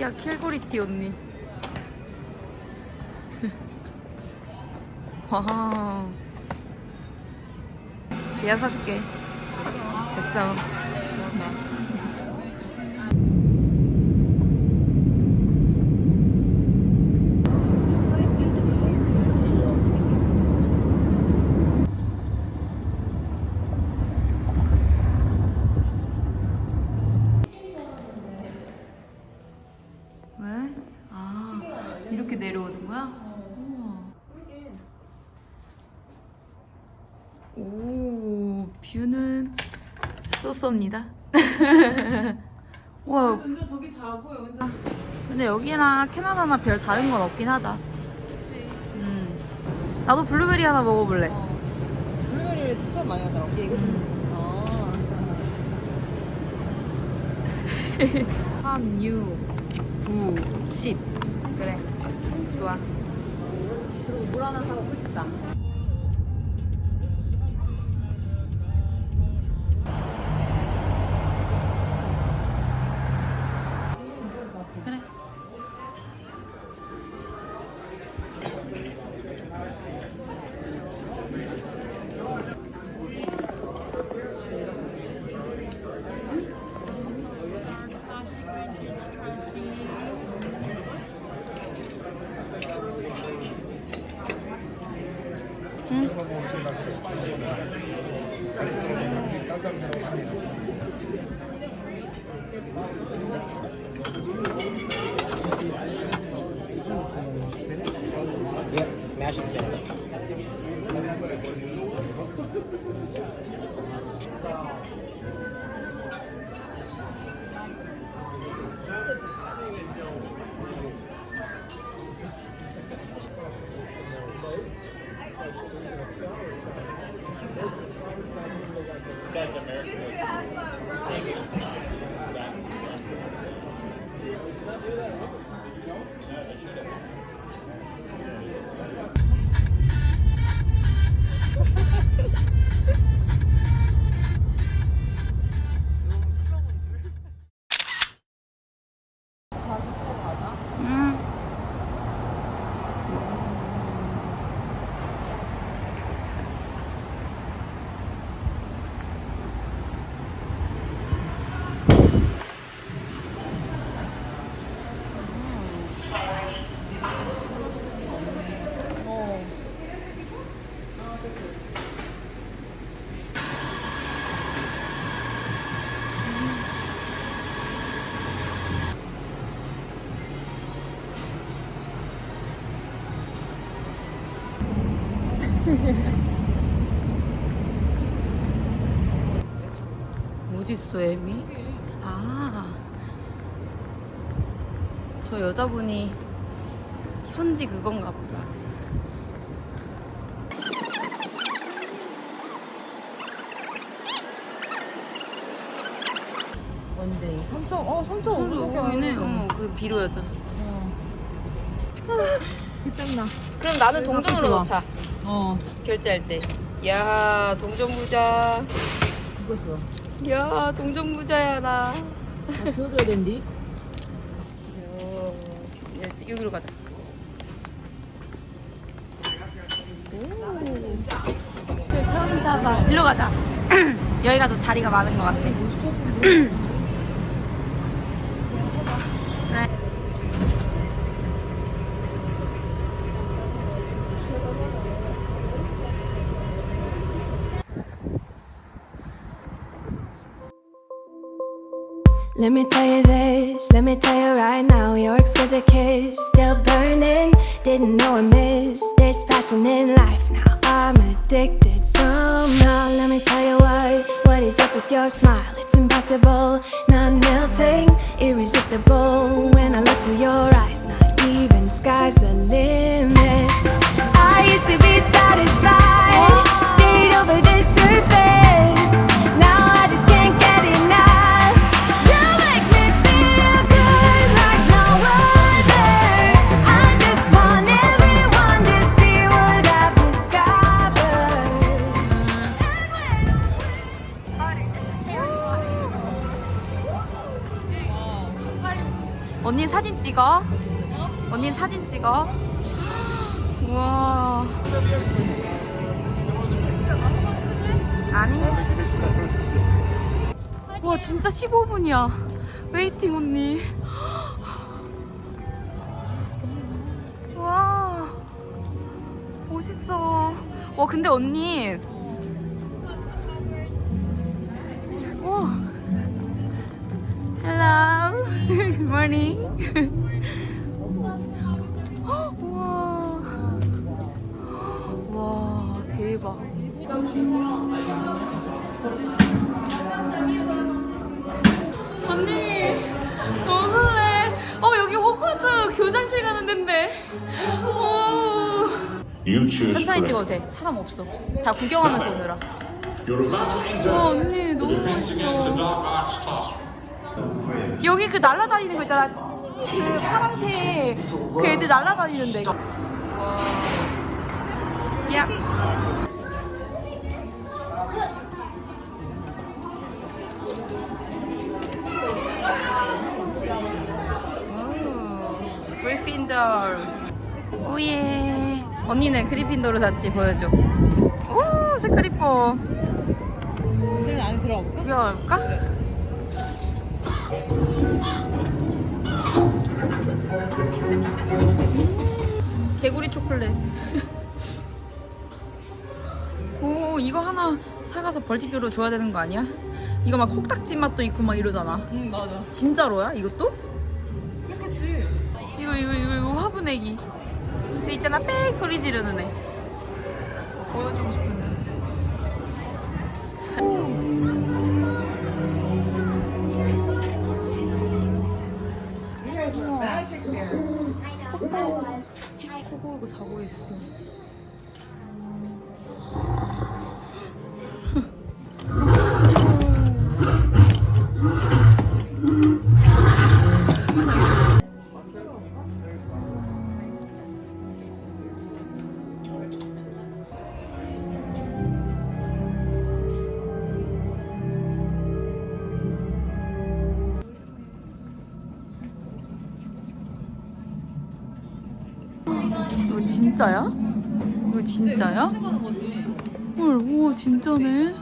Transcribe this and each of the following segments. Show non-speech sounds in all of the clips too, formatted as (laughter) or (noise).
캘거리 티야 캘거리 티 언니. (laughs) 와. 내가 사줄게. 됐어. 왜? 아 이렇게 내려오는 거야? 우와. 오 뷰는 쏘쏘입니다. (laughs) 와 은자 저기 잘 보여. 은자. 근데 여기랑 캐나다나 별 다른 건 없긴 하다. 음 나도 블루베리 하나 먹어볼래. 블루베리를 추천 많이 하더라고. 이거 음. 아. 3, 6, 9, 10 그래 좋아. 그리고 물 하나 사고 끝이다. 여자분이 현지 그건가 보다. 뭔데? 3점, 어, 3.5 여기네. 어, 그리고 비로 여자. 미쳤나? 그럼 나는 동전으로. 넣자. 어, 결제할 때. 야, 동전 부자. 이거 써. 야, 동전 부자야 나. 다 지워줘야 된디? 여기로 가자. 저 처음 타봐. 일로 가자. (clears throat) 여기가 더 자리가 많은 것 같아. 그래. Let me tell you this, let me tell you right now, your exquisite kiss still burning. Didn't know I missed this passion in life. Now I'm addicted somehow. Let me tell you what, what is up with your smile? It's impossible, not melting, irresistible. When I look through your 15분이야. 웨이팅 언니. 와 멋있어. 와 근데 언니. 와. Hello. (laughs) Good. (gasps) 우와. (gasps) 와 대박. 교장실 가는 choose 천천히. 찍어도 돼. 사람 없어. 다 구경하면서 오느라. 와 언니 너무 멋있어. 여기 그 날라다니는 거 있잖아. 그 파란색 그 애들 날라다니는데. 와. 야. 그리핀돌. 오예. 언니는 그리핀돌로 샀지 보여줘. 오 색깔 이뻐. 저는 안에 들어가 볼까? 구경할까? 개구리 초콜릿. (laughs) 오 이거 하나 사가서 벌칙으로 줘야 되는 거 아니야? 이거 막 콕딱지 맛도 있고 막 이러잖아. 응 맞아. 진짜로야 이것도? 이거 이거 이거, 이거 화분애기. 그 있잖아 빽 소리 지르는 애. 보여주고 싶은데. 코 골고 자고 있어. 진짜야? 이거 진짜야? 헐, 우와 진짜네.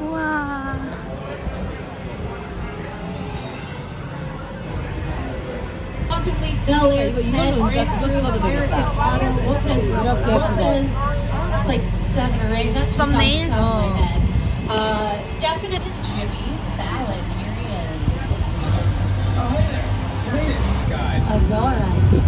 우와. 야, 이거 이걸로 진짜 그거 찍어도 되겠다. 이렇게 그거. That's like seven or eight. That's just off the Thumbnail? top of my head. Uh, definitely is Jimmy Fallon. Here he is. Aurora. And the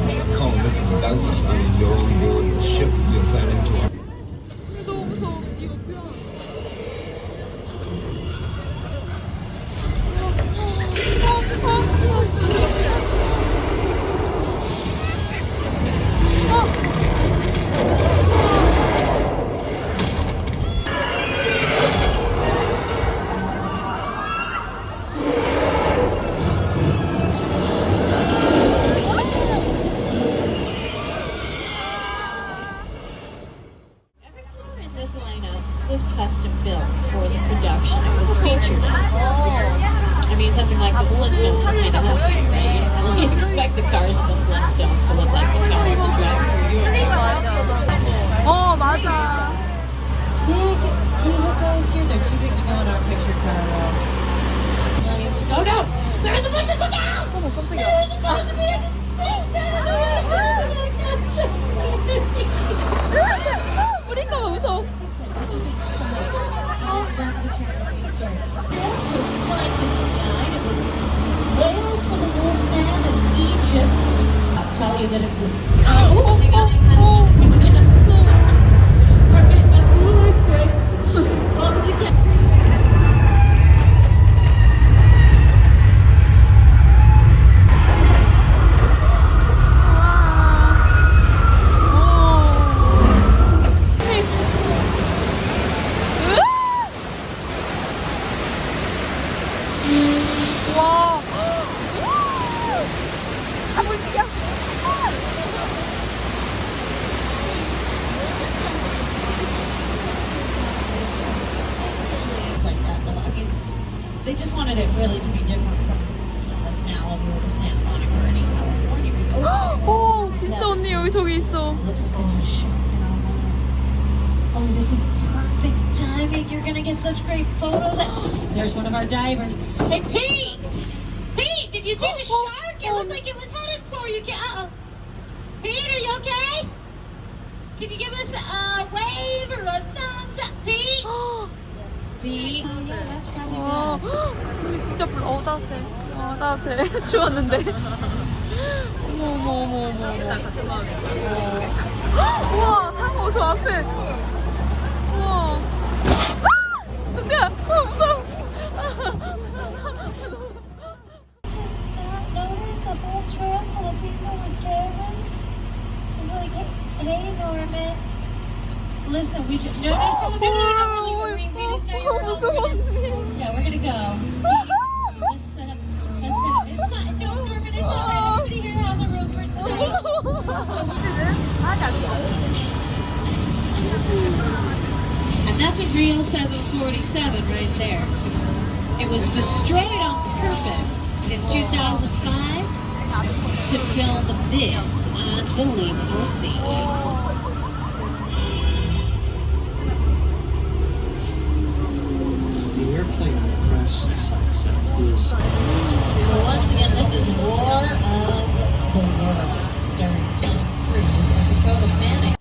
vehicles here, they're too big to go in our picture car row. Millions of, oh no! They're in the bushes, look out! 어머 깜짝이야. There's supposed to be a distinct out of the way! 우리가 왜 웃어? Frankenstein. It was whales for the wolfman in Egypt. I'll tell you that it's a. Oh, hang on, hang on, hang on. Alright, that's a little earthquake. Thank you. Such great photos. There's one of our divers. Hey, Pete! Pete, did you see the shark? It looked like it was headed for you. Uh-oh. Pete, are you okay? Can you give us a wave or a thumbs up, Pete? Pete? Oh, yeah, that's probably 와, bad. 우리 진짜 불, 어 따뜻해. 어 따뜻해. 추웠는데. 어머 어머 어머 어머 어머. 어. 우와 상어 저 앞에. 우와. 아! 근데야, 어 무서워. just not notice a whole tram full of people with cameras? It's like, hey, hey Norman. Listen, we just. No, no, no, no, no, no, really, we, we didn't know you were 어, home. 무서워 We're gonna- 언니. Yeah, we're gonna go. Let's, uh, let's go. It's fine. No, Norman, it's all right. Everybody here has a room for tonight. And that's a real 747 right there. It was destroyed on purpose in 2005 to film this unbelievable scene. The airplane crashed is once again, this is War of the Worlds, starring Tom Cruise and Dakota Fanning.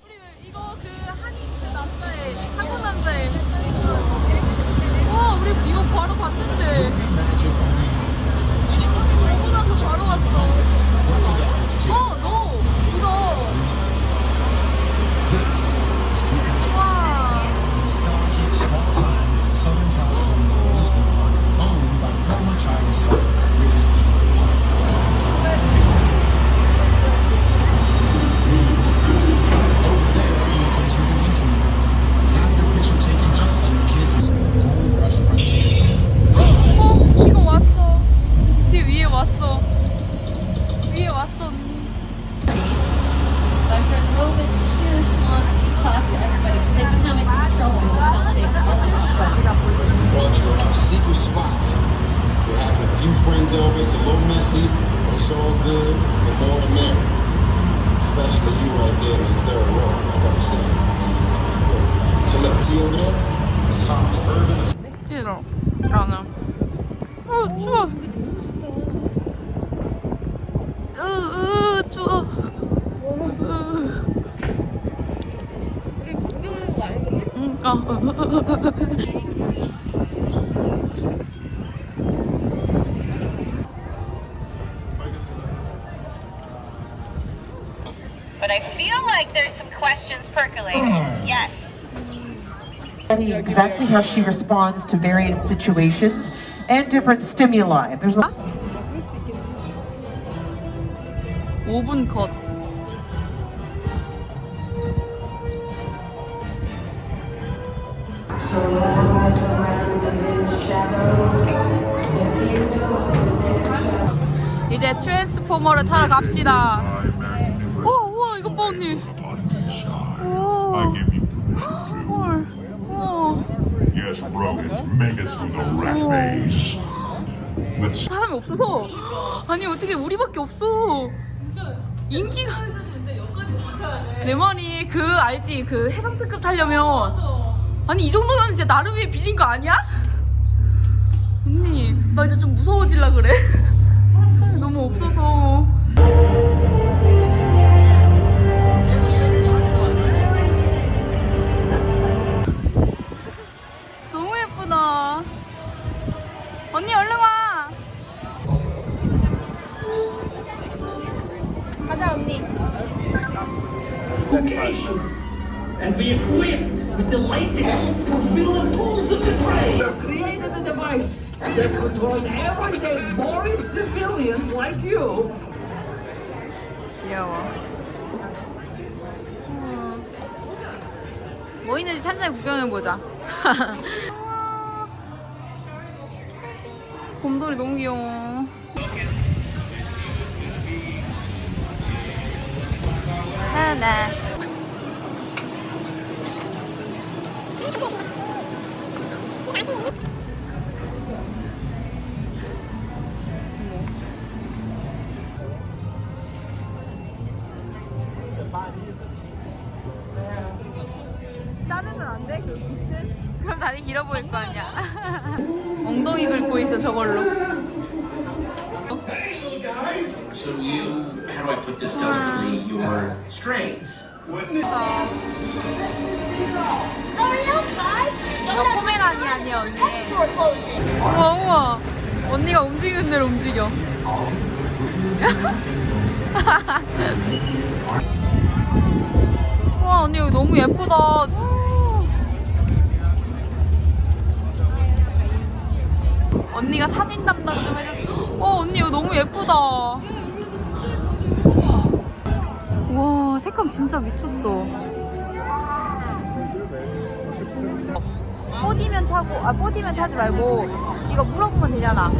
So look, see over there? It's Hobbs Urban. 싫어. 나는. 어 추워. 으, 으 추워. 으. 응, 어. But I feel like there's some questions percolating. Yes. study exactly how she responds to various situations and different stimuli. There's a 5분 컷. so long as the land is in shadow. 이제 트랜스포머를 타러 갑시다. 오, 우와, 이거 봐, 언니. 오, I give Yes, bro. It's mega to the rat maze. 사람이 없어서 아니 어떻게 우리밖에 없어 인기가 내 말이 그 알지 그 해상 특급 타려면 아니 이 정도면 진짜 나름의 빌린 거 아니야? 언니 나 이제 좀 무서워질라 그래 (laughs) 사람이 너무 없어서 언니 얼른 와 가자 언니 and be equipped with the latest fulfilling tools of the trade. Created a device that controls everyday boring civilians like you. 귀여워 음. 뭐 있는지 찬찬히 구경해 보자 우와. 곰돌이 너무 귀여워 나나 자르면 안 돼? 그럼 다리 길어 보일 거 아니야. 저걸로. So you, how do I put this delicately? Your strengths. 이거 포메라니 아니야 언니. 우와 우와. 언니가 움직이는 대로 움직여. (laughs) 와 언니 여기 너무 예쁘다. 언니가 사진 담당 좀 해줘. 어 언니 이거 너무 예쁘다. 와 색감 진짜 미쳤어. 뽀디면 타고 아 뽀디면 타지 말고 이거 물어보면 되잖아. 와.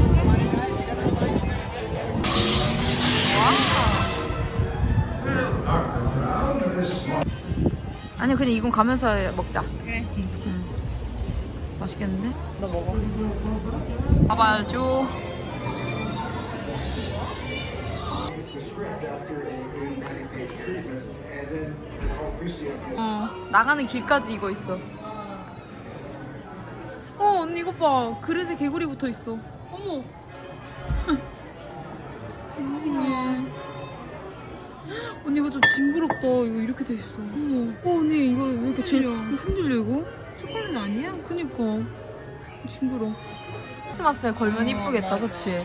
아니 그냥 이건 가면서 먹자. 그래. 응. 맛있겠는데? 너 먹어. 봐봐야죠. 어 나가는 길까지 이거 있어. 어 언니 이거 봐 그릇에 개구리 붙어 있어. 어머. (laughs) 싱싱해. 언니 이거 좀 징그럽다. 이거 이렇게 돼 있어. 어머. 어 언니 이거 왜 이렇게 제일 이거 흔들려 이거? 초콜릿 아니야? 그니까 징그러. 크리스마스에 걸면 이쁘겠다, 그치?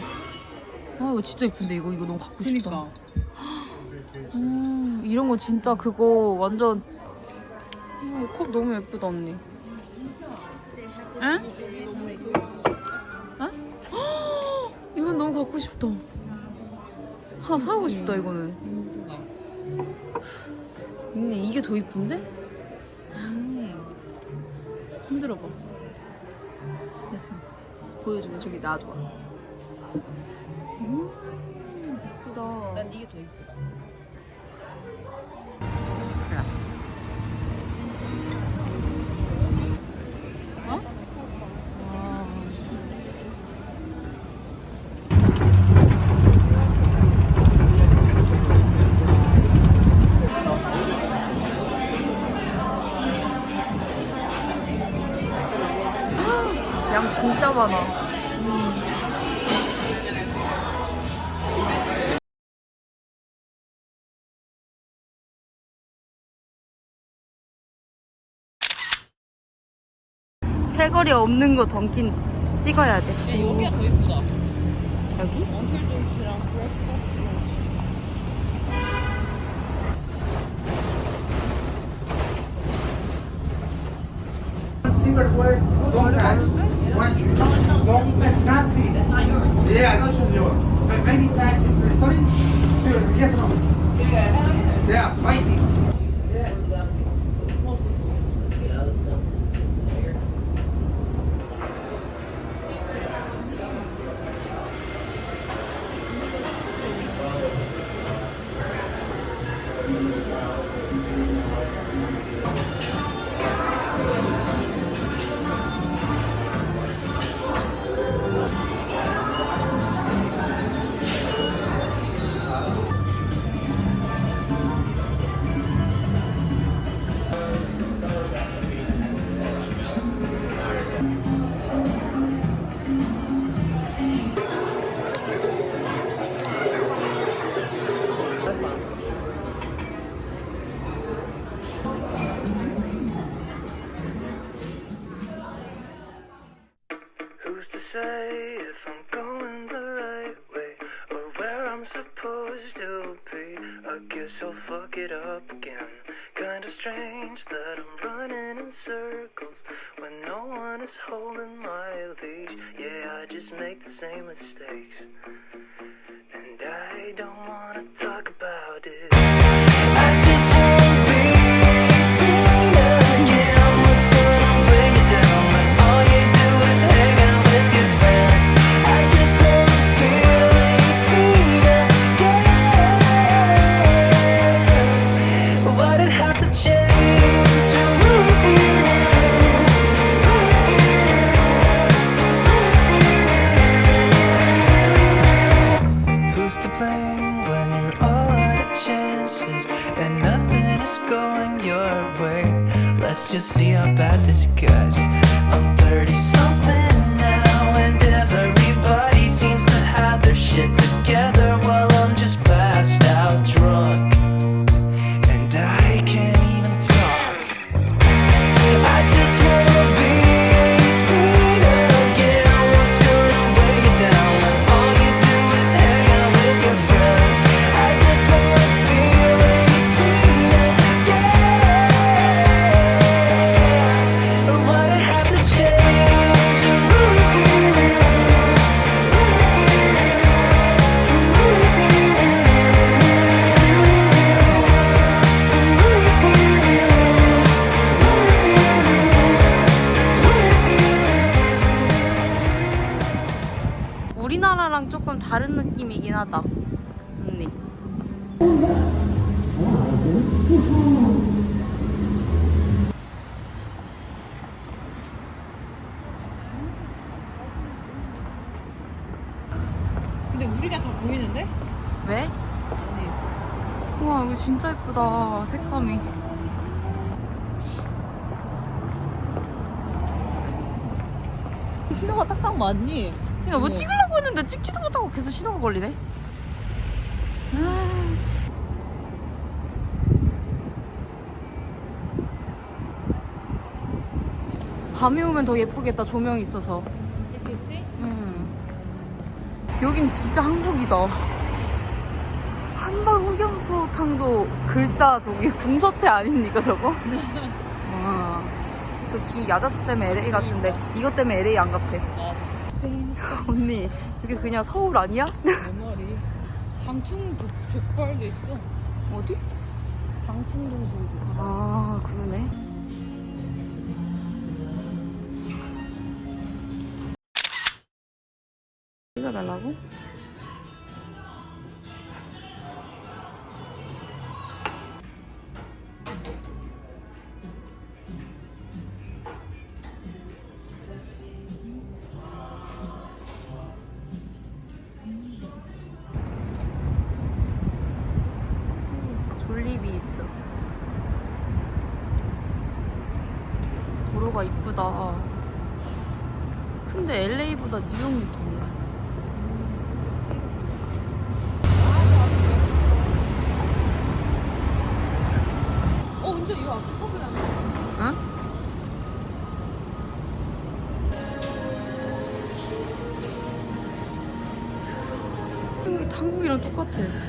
아 이거 진짜 이쁜데 이거 이거 너무 갖고 싶다. 음, 이런 거 진짜 그거 완전 어, 컵 너무 예쁘다 언니. 응? 응? (gasps) 이건 너무 갖고 싶다. 하나 사고 싶다 이거는. 있네 이게 더 이쁜데? 음. 흔들어 봐. 됐어. 보여주면 저기 놔줘. 음, 예쁘다. 난 이게 더 이쁘다. 많아. 음. 패거리 없는 거 던킨 찍어야 돼. 여기가 더 예쁘다. 여기? 엉클 That's not me. That's not. Yeah, Yeah, fighting. Same mistakes. 신호가 딱딱 맞니? 그러니까 뭐 찍으려고 했는데 찍지도 못하고 계속 신호가 걸리네 아. 밤에 오면 더 예쁘겠다 조명이 있어서 그렇겠지? 음. 여긴 진짜 한국이다. 한방 흑염소탕도 글자 저기 (laughs) 궁서체 아닙니까 저거? 뒤 야자수 때문에 LA 같은데 이것 때문에 LA 안 같아. 언니 이게 그냥 서울 아니야? 내 말이. 장충 족- 족발도 있어. 어디? 장충동 족발. 아 그러네. 찍어달라고? LA보다 뉴욕 느낌이야. 어, 근데 이 앞에 서울라면. 응? 한국이 한국이랑 똑같아.